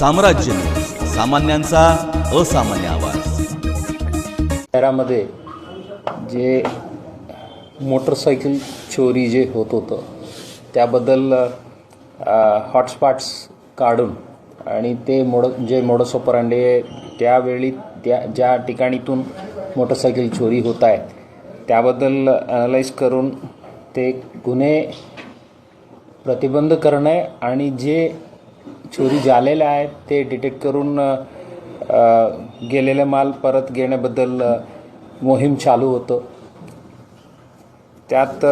साम्राज्य सामान्यांचा असामान्य आवाज. शहरामध्ये जे मोटरसायकल चोरी जे होत होतं त्याबद्दल हॉटस्पॉट्स काढून आणि ते मोड जे मोडसोपरांडे त्यावेळी त्या ज्या ठिकाणीतून मोटरसायकल चोरी होत आहे त्याबद्दल ॲनालाइज करून ते गुन्हे प्रतिबंध करणे आणि जे चोरी झालेल्या आहेत ते डिटेक्ट करून गेलेले माल परत घेण्याबद्दल मोहीम चालू होतं. त्यात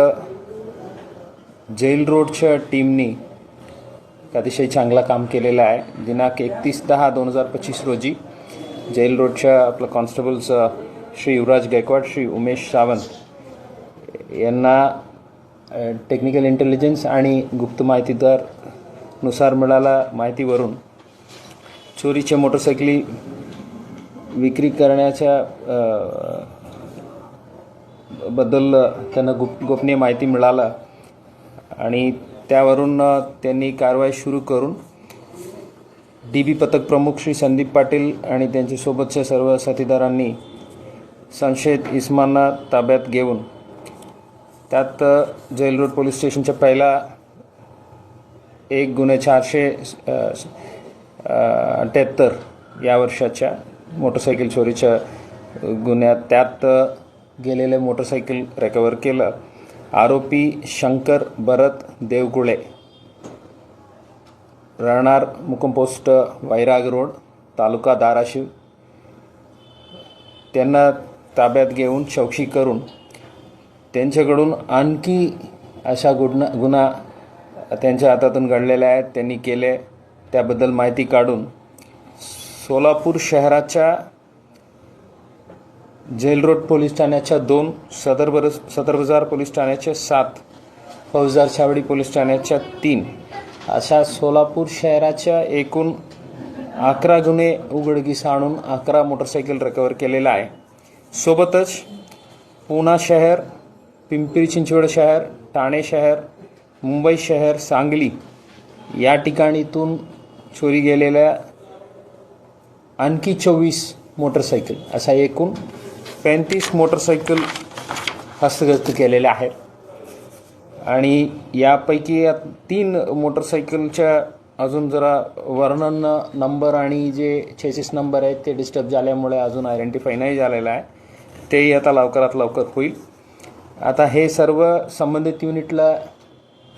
जेल रोडच्या टीमनी अतिशय चांगलं काम केलेलं आहे. दिनांक एकतीस दहा दोन हजार पच्चीस रोजी जेल रोडच्या आपलं कॉन्स्टेबल्स श्री युवराज गायकवाड श्री उमेश सावंत यांना टेक्निकल इंटेलिजन्स आणि गुप्त माहितीदार नुसार मिळाला माहितीवरून. चोरीच्या मोटरसायकली विक्री करण्याच्या बद्दल त्यांना गुप गोपनीय माहिती मिळाला आणि त्यावरून त्यांनी कारवाई सुरू करून डी बी पथक प्रमुख श्री संदीप पाटील आणि त्यांच्यासोबतच्या सर्व साथीदारांनी संशयित इस्मांना ताब्यात घेऊन त्यात जैल रोड पोलीस स्टेशनच्या पहिला एक गुन्हे चारशे अठ्ठ्याहत्तर या वर्षाच्या मोटरसायकल चोरीच्या गुन्ह्यात त्यात गेलेले मोटरसायकल रिकवर केलं. आरोपी शंकर भरत देवकुळे राहणार मुकंपोस्ट पोस्ट वैराग रोड तालुका धाराशिव. त्यांना ताब्यात घेऊन चौकशी करून त्यांच्याकडून आणखी अशा गुन्हा गुन्हा त्यांच्या हातातून घडलेल्या आहेत त्यांनी केले. त्याबद्दल माहिती काढून सोलापूर शहराच्या जेल रोड पोलीस ठाण्याच्या दोन सदर बर सदर बाजार पोलीस ठाण्याच्या सात फौजदार छावडी पोलीस ठाण्याच्या तीन. अशा सोलापूर शहराच्या एकूण अकरा गुन्हे उघडकीस आणून अकरा मोटरसायकल रिकवर केलेला आहे. सोबतच पुणा शहर पिंपरी चिंचवड शहर ठाणे शहर मुंबई शहर सांगली या ठिकाणीतून चोरी गेलेल्या आणखी चोवीस मोटरसायकल असा एकूण पैंतीस मोटरसायकल हस्तगत केलेल्या आहेत. आणि यापैकी या तीन मोटरसायकलच्या अजून जरा वर्णन नंबर आणि जे चेसिस नंबर आहेत ते डिस्टर्ब झाल्यामुळे अजून आयडेंटिफाय नाही झालेलं आहे. तेही आता लवकरात लवकर होईल. आता हे सर्व संबंधित युनिटला